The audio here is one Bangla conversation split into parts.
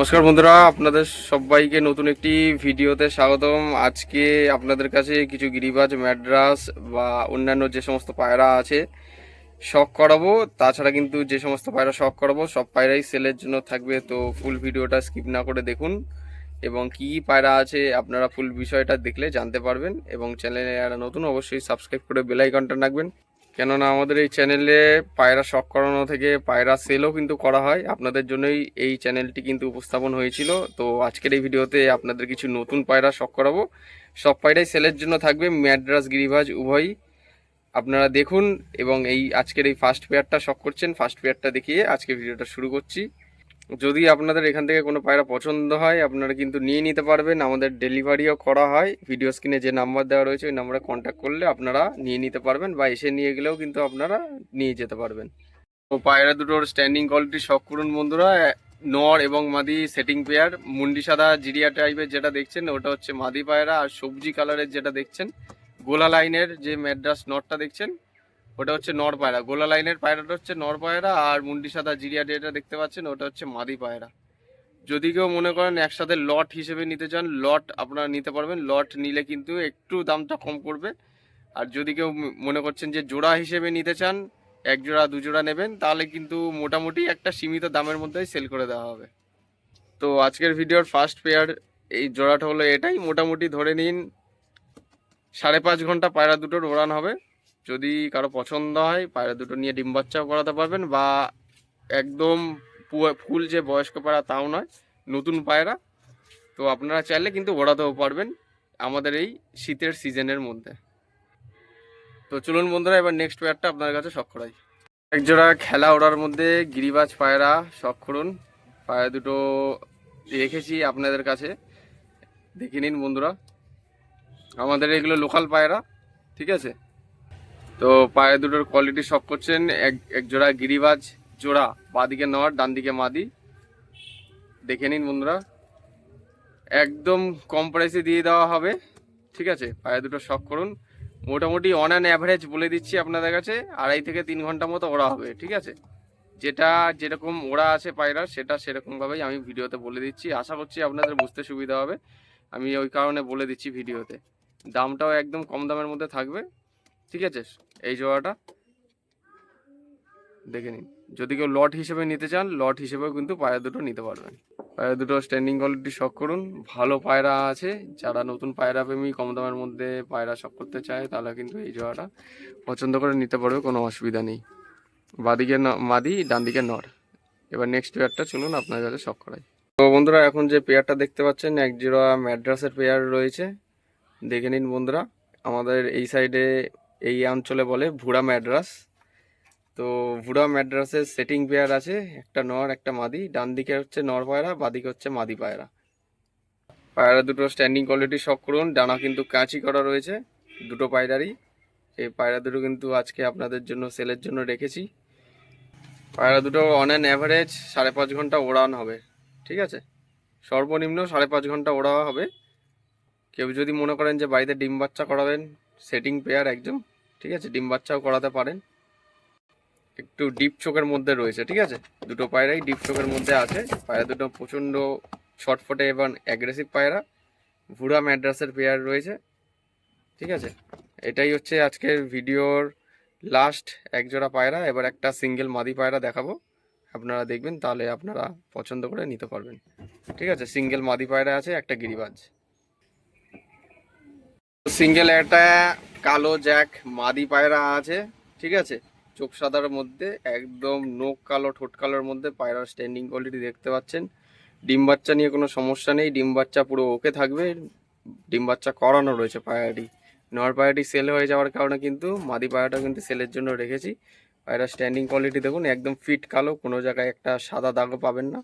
নমস্কার বন্ধুরা, আপনাদের সবাইকে নতুন একটি ভিডিওতে স্বাগতম। আজকে আপনাদের কাছে কিছু গিরিবাজ, ম্যাড্রাস বা অন্যান্য যে সমস্ত পায়রা আছে, শখ করাবো। তাছাড়া কিন্তু যে সমস্ত পায়রা শখ করাবো, সব পায়রাই সেলের জন্য থাকবে। তো ফুল ভিডিওটা স্কিপ না করে দেখুন। এবং কি পায়রা আছে, আপনারা ফুল বিষয়টা দেখলে জানতে পারবেন। এবং চ্যানেলে যারা নতুন, অবশ্যই সাবস্ক্রাইব করে বেল আইকনটা রাখবেন। কেননা আমাদের এই চ্যানেলে পায়রা শখ করানো থেকে পায়রা সেলও কিন্তু করা হয়। আপনাদের জন্যই এই চ্যানেলটি কিন্তু উপস্থাপন হয়েছিল। তো আজকের এই ভিডিওতে আপনাদের কিছু নতুন পায়রা শখ করাবো। সব পায়রাই সেলের জন্য থাকবে ম্যাড্রাস গিরিভাজ উভয়ই। আপনারা দেখুন এবং এই আজকের এই ফার্স্ট পেয়ারটা শখ করছেন। ফার্স্ট পেয়ারটা দেখিয়ে আজকে ভিডিওটা শুরু করছি। যদি আপনাদের এখান থেকে কোনো পায়রা পছন্দ হয়, আপনারা কিন্তু নিয়ে নিতে পারবেন। আমাদের ডেলিভারিও করা হয়। ভিডিও স্ক্রিনে যে নাম্বার দেওয়া রয়েছে, ওই নাম্বারে কন্ট্যাক্ট করলে আপনারা নিয়ে নিতে পারবেন বা এসে নিয়ে গেলেও কিন্তু আপনারা নিয়ে যেতে পারবেন। তো পায়রা দুটোর স্ট্যান্ডিং কোয়ালিটি শখ করুন বন্ধুরা। নর এবং মাদি সেটিং পেয়ার মুন্ডি সাদা জিরিয়া টাইপের যেটা দেখছেন, ওটা হচ্ছে মাদি পায়রা। আর সবজি কালারের যেটা দেখছেন, গোলা লাইনের যে ম্যাড্রাস নটটা দেখছেন ওটা হচ্ছে নর পায়রা। গোলা লাইনের পায়রাটা হচ্ছে নর পায়রা আর মুন্ডি সাদা জিরিয়া যেটা দেখতে পাচ্ছেন, ওটা হচ্ছে মাদি পায়রা। যদি কেউ মনে করেন একসাথে লট হিসেবে নিতে চান, লট আপনারা নিতে পারবেন। লট নিলে কিন্তু একটু দামটা কম করবে আর যদি কেউ মনে করছেন যে জোড়া হিসেবে নিতে চান, এক জোড়া, দু জোড়া নেবেন, তাহলে কিন্তু মোটামুটি একটা সীমিত দামের মধ্যেই সেল করে দেওয়া হবে। তো আজকের ভিডিওর ফার্স্ট পেয়ার, এই জোড়াটা হলো এটাই। মোটামুটি ধরে নিন, সাড়ে পাঁচ ঘণ্টা পায়রা দুটোর ওড়ান হবে। যদি কারও পছন্দ হয়, পায়রা দুটো নিয়ে ডিম বাচ্চাও করাতে পারবেন বা একদম ফুল যে বয়স্ক পায়রা তাও নয়, নতুন পায়রা। তো আপনারা চাইলে কিন্তু ওড়াতেও পারবেন আমাদের এই শীতের সিজনের মধ্যে। তো চলুন বন্ধুরা, এবার নেক্সট পেয়ারটা আপনার কাছে শখ করাই। একজোড়া খেলা ওড়ার মধ্যে গিরিবাজ পায়রা শখ করুন। পায়রা দুটো রেখেছি আপনাদের কাছে। দেখে নিন বন্ধুরা, আমাদের এগুলো লোকাল পায়রা, ঠিক আছে? তো পায়ে দুটোর কোয়ালিটি সব করছেন এক এক জোড়া গিরিবাজ জোড়া, বাদিকে নর ডান দিকে মাদি। দেখে নিন বন্ধুরা। একদম কম প্রাইসে দিয়ে দেওয়া হবে। ঠিক আছে, পায়ে দুটো শখ করুন। মোটামুটি অন অ্যান অ্যাভারেজ বলে দিচ্ছি আপনাদের কাছে, আড়াই থেকে তিন ঘণ্টা মতো ওড়া হবে, ঠিক আছে? যেটা যেরকম ওড়া আছে পায়রা, সেটা সেরকমভাবেই আমি ভিডিওতে বলে দিচ্ছি। আশা করছি আপনাদের বুঝতে সুবিধা হবে। আমি ওই কারণে বলে দিচ্ছি ভিডিওতে। দামটাও একদম কম দামের মধ্যে থাকবে। ঠিক আছে? এই জোড়াটা দেখে নিন। যদি কেউ লট হিসেবে নিতে চান, লট হিসেবেও কিন্তু পায়রা দুটো নিতে পারবেন। পায়রা দুটো স্ট্যান্ডিং কোয়ালিটি শখ করুন। ভালো পায়রা আছে। যারা নতুন পায়রা প্রেমী, কম দামের মধ্যে পায়রা শখ করতে চায় তাহলে কিন্তু এই জোড়াটা পছন্দ করে নিতে পারবে, কোনো অসুবিধা নেই। বাদিকে মাদি ডান দিকে নর। এবার নেক্সট পেয়ারটা চলুন আপনার কাছে শখ করাই। তো বন্ধুরা, এখন যে পেয়ারটা দেখতে পাচ্ছেন, এক জোড়া ম্যাড্রাসের পেয়ার রয়েছে। দেখে নিন বন্ধুরা, আমাদের এই সাইডে এই অঞ্চলে বলে ভুড়া ম্যাড্রাস। তো ভুড়া ম্যাড্রাসের সেটিং পেয়ার আছে, একটা নর, একটা মাদি। ডান দিকে হচ্ছে নর পায়রা বাদিকে হচ্ছে মাদি পায়রা। পায়রা দুটো স্ট্যান্ডিং কোয়ালিটি শখ করুন, ডানা কিন্তু কাঁচি করা রয়েছে, দুটো পায়রারই। এই পায়রা দুটো কিন্তু আজকে আপনাদের জন্য সেলের জন্য রেখেছি। পায়রা দুটো অন অ্যান অ্যাভারেজ সাড়ে পাঁচ ঘণ্টা ওড়ান হবে, ঠিক আছে? সর্বনিম্ন সাড়ে পাঁচ ঘণ্টা ওড়া হবে। কেউ যদি মনে করেন যে বাড়িতে ডিম বাচ্চা করাবেন সেটিং পেয়ার একদম ঠিক আছে? ডিম বাচ্চাও করাতে পারেন। একটু ডিপ চোখের মধ্যে রয়েছে, ঠিক আছে? দুটো পায়রাই ডিপ চোখের মধ্যে আছে। পায়রা দুটো প্রচণ্ড ছটফটে এবং অ্যাগ্রেসিভ পায়রা। ভুড়া ম্যাড্রাসের পেয়ার রয়েছে, ঠিক আছে? এটাই হচ্ছে আজকের ভিডিওর লাস্ট একজোড়া পায়রা। এবার একটা সিঙ্গেল মাদি পায়রা দেখাবো। আপনারা দেখবেন, তাহলে আপনারা পছন্দ করে নিতে পারবেন। ঠিক আছে? সিঙ্গেল মাদি পায়রা আছে, একটা গিরিবাজ। সিঙ্গেল একটা কালো জ্যাক, মাদি পায়রা আছে, ঠিক আছে? চোখ সাদার মধ্যে, একদম নোক কালো, ঠোঁট কালোর মধ্যে পায়রার স্ট্যান্ডিং কোয়ালিটি দেখতে পাচ্ছেন। ডিম বাচ্চা নিয়ে কোনো সমস্যা নেই, ডিম বাচ্চা পুরো ওকে থাকবে। ডিম বাচ্চা করানো রয়েছে পায়রাটি। নর পায়রাটি সেল হয়ে যাওয়ার কারণে কিন্তু মাদি পায়রাটা কিন্তু সেলের জন্য রেখেছি। পায়রার স্ট্যান্ডিং কোয়ালিটি দেখুন, একদম ফিট কালো, কোনো জায়গায় একটা সাদা দাগও পাবেন না।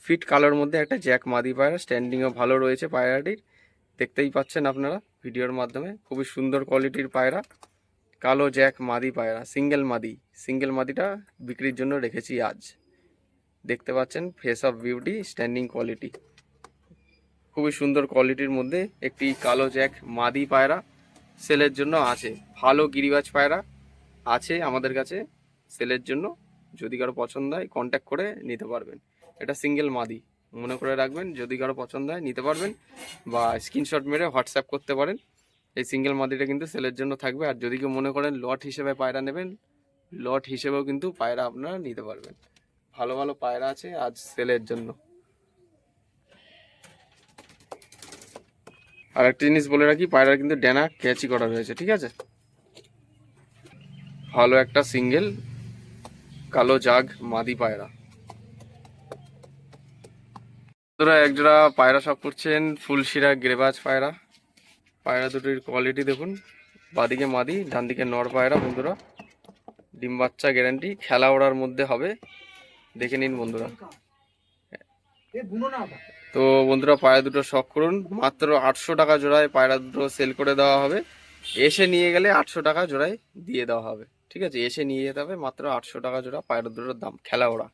ফিট কালোর মধ্যে একটা জ্যাক মাদি পায়রা স্ট্যান্ডিংও ভালো রয়েছে পায়রাটির। দেখতেই পাচ্ছেন আপনারা। ভিডিওর মাধ্যমে। খুবই সুন্দর কোয়ালিটির পায়রা। কালো জ্যাক মাদি পায়রা সিঙ্গেল মাদি। সিঙ্গেল মাদিটা বিক্রির জন্য রেখেছি আজ। দেখতে পাচ্ছেন face of beauty standing quality খুবই সুন্দর কোয়ালিটির মধ্যে একটি কালো জ্যাক মাদি পায়রা সেলের জন্য আছে। ভালো গিরিবাজ পায়রা আছে আমাদের কাছে সেলের জন্য। যদি কারও পছন্দ হয় কন্ট্যাক্ট করে নিতে পারবেন। এটা সিঙ্গেল মাদি। মনে করে রাখবেন, যদি কারও পছন্দ হয় নিতে পারবেন বা স্ক্রিনশট মেরে হোয়াটসঅ্যাপ করতে পারেন। এই সিঙ্গেল মাদিটা কিন্তু সেলের জন্য থাকবে। আর যদি কেউ মনে করেন লট হিসেবে পায়রা নেবেন লট হিসেবেও কিন্তু পায়রা আপনারা নিতে পারবেন। ভালো ভালো পায়রা আছে আজ সেলের জন্য। আর একটা জিনিস বলে রাখি পায়রা কিন্তু ডেনা ক্যাচি করা রয়েছে ঠিক আছে? ভালো একটা সিঙ্গেল কালো জাগ মাদি পায়রা। বন্ধুরা একজোড়া পায়রা সব করছেন ফুলশিরা গ্রেবাজ পায়রা। পায়রা দুটির কোয়ালিটি দেখুন। বাদিকে মাদি ডান দিকে নর পায়রা বন্ধুরা। ডিম বাচ্চা গ্যারান্টি খেলা ওড়ার মধ্যে হবে। দেখে নিন বন্ধুরা। তো বন্ধুরা পায়রা দুটো শখ করুন। মাত্র আটশো টাকা জোড়ায় পায়রা দুটো সেল করে দেওয়া হবে। এসে নিয়ে গেলে আটশো টাকা জোড়ায় দিয়ে দেওয়া হবে। ঠিক আছে? এসে নিয়ে যেতে হবে। মাত্র আটশো টাকা জোড়া পায়রা দুটোর দাম। খেলা ওড়া।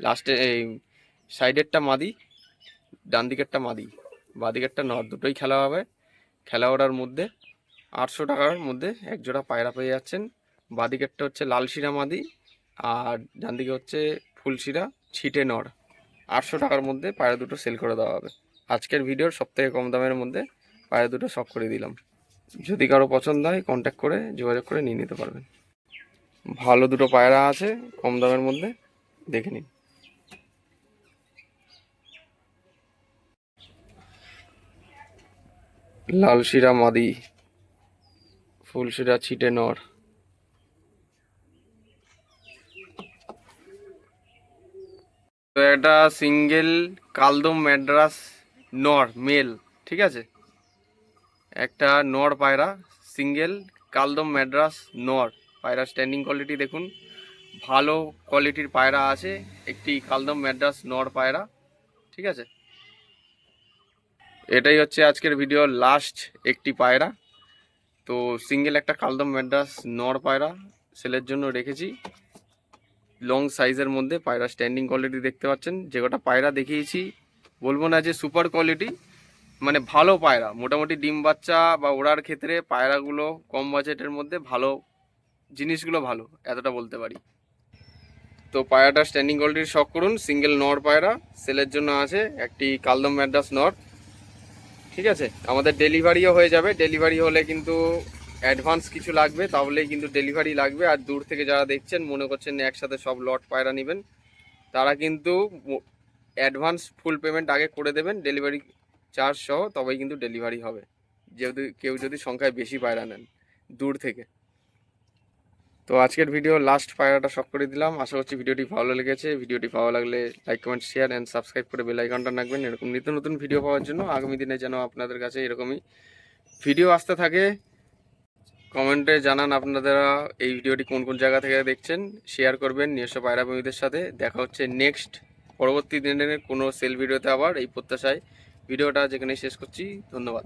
লাস্টে এই সাইডেরটা মাদি ডান দিকেরটা মাদি বাঁ দিকেরটা নর দুটোই খেলা হবে। খেলা ওড়ার মধ্যে আটশো টাকার মধ্যে এক জোড়া পায়রা পেয়ে যাচ্ছেন। বাঁ দিকেরটা হচ্ছে লাল শিরা মাদি আর ডান দিকে হচ্ছে ফুলশিরা ছিটে নর আটশো টাকার মধ্যে পায়রা দুটো সেল করে দেওয়া হবে। আজকের ভিডিওর সব থেকে কম দামের মধ্যে পায়রা দুটো শখ করে দিলাম। যদি কারও পছন্দ হয় কন্ট্যাক্ট করে যোগাযোগ করে নিয়ে নিতে পারবেন। ভালো দুটো পায়রা আছে, কম দামের মধ্যে দেখে নিন। লাল শিরা মাদি ফুলশিরা ছিটে নর। তো এটা সিঙ্গেল কালদম ম্যাড্রাস নর, মেল, ঠিক আছে? একটা নর পায়রা, সিঙ্গেল কালদম ম্যাড্রাস নর। পায়রা স্ট্যান্ডিং কোয়ালিটি দেখুন, ভালো কোয়ালিটির পায়রা আছে, একটি কালদম ম্যাড্রাস নর পায়রা, ঠিক আছে? এটাই হচ্ছে আজকের ভিডিও লাস্ট একটি পায়রা। তো সিঙ্গেল একটা কালদম ম্যাড্রাস নর পায়রা, সেলের জন্য রেখেছি। লং সাইজের মধ্যে পায়রা স্ট্যান্ডিং কোয়ালিটি দেখতে পাচ্ছেন। যে কটা পায়রা দেখিয়েছি, বলব না যে সুপার কোয়ালিটি মানে ভালো পায়রা। মোটামুটি ডিম বাচ্চা বা ওড়ার ক্ষেত্রে পায়রাগুলো কম বাজেটের মধ্যে ভালো, জিনিসগুলো ভালো, এতটা বলতে পারি। তো পায়রাটা স্ট্যান্ডিং কোয়ালিটির শখ করুন। সিঙ্গেল নর পায়রা, সেলের জন্য আছে একটি কালদম ম্যাড্রাস নর। ঠিক আছে? আমাদের ডেলিভারিও হয়ে যাবে। ডেলিভারি হলে কিন্তু অ্যাডভান্স কিছু লাগবে, তাহলেই কিন্তু ডেলিভারি লাগবে। আর দূর থেকে যারা দেখছেন, মনে করছেন একসাথে সব লট পায়রা নেবেন, তারা কিন্তু অ্যাডভান্স ফুল পেমেন্ট আগে করে দেবেন ডেলিভারি চার্জ সহ, তবেই কিন্তু ডেলিভারি হবে। যেহেতু কেউ যদি সংখ্যায় বেশি পায়রা নেন, দূর থেকে। তো আজকের ভিডিও লাস্ট পায়রাটা শখ করে দিলাম। আশা করছি ভিডিওটি ভালো লেগেছে। ভিডিওটি ভালো লাগলে like comment share and subscribe করে বেল আইকনটা রাখবেন। এরকম নিত্য নতুন ভিডিও পাওয়ার জন্য আগামী দিনে যেন আপনাদের কাছে এরকমই ভিডিও আসতে থাকে কমেন্টে জানান আপনারা এই ভিডিওটি কোন কোন জায়গা থেকে দেখছেন। শেয়ার করবেন নিজস্ব পায়রা প্রেমীদের সাথে। দেখা হচ্ছে নেক্সট পরবর্তী দিনের কোনো সেল ভিডিওতে আবার। এই প্রত্যাশায় ভিডিওটা যেখানে শেষ করছি, ধন্যবাদ।